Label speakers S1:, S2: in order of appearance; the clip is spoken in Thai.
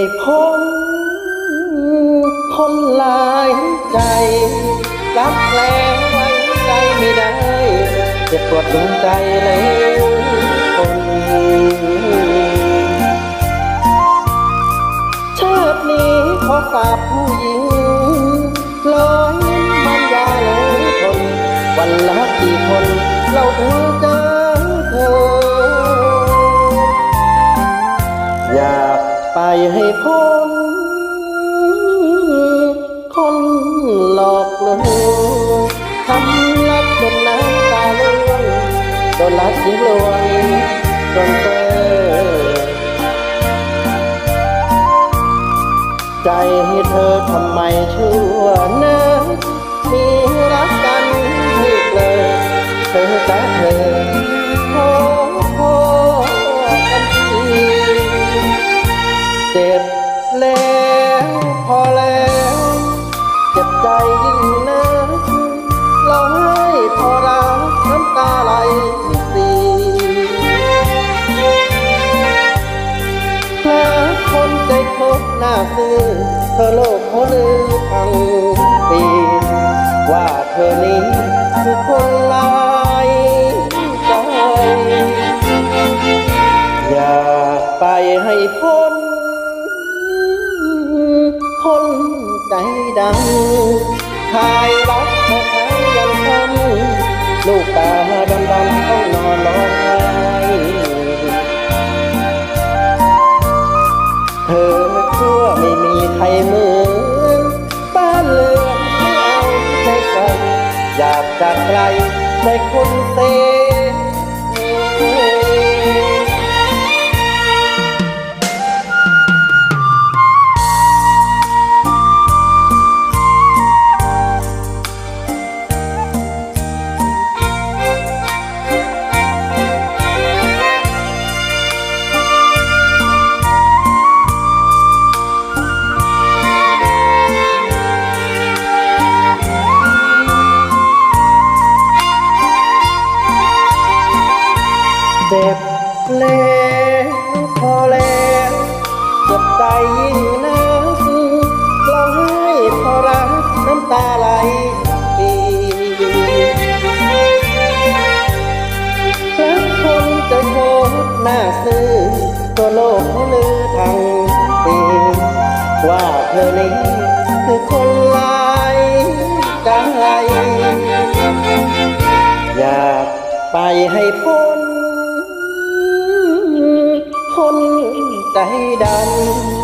S1: ให้พ้นคนหลายใจรับแรงไว้ใจไม่ได้เจ็บปวดดวงใจเลยคนชาตินี้ขอสาบผู้หญิง ทำรักจนน้ำตาล่วงโดนลักยิงลวงจนเจอใจให้เธอทำไมชั่วนะมีรักกันให้เลอเธอจ้าเธอขอขอกันทีเจ็บแล้วพอแล้ว ซื่อเธอโลกเขาลือทั้งปีว่าเธอนี้คือคนลายใจอยากไปให้พ้นคนใจดำทายรักเธอทั้งยังทำลูก จากไกลในคุนเซ พอแล้วเจ็บใจยิ่งนักร้องไห้พอรักน้ำตาไหลปีรักคนจะโคตรหน้าซื่อตัวโลกลือทั้งปีว่าเธอนี้คือคนลายใจอยากไปให้พ้น ใจดำ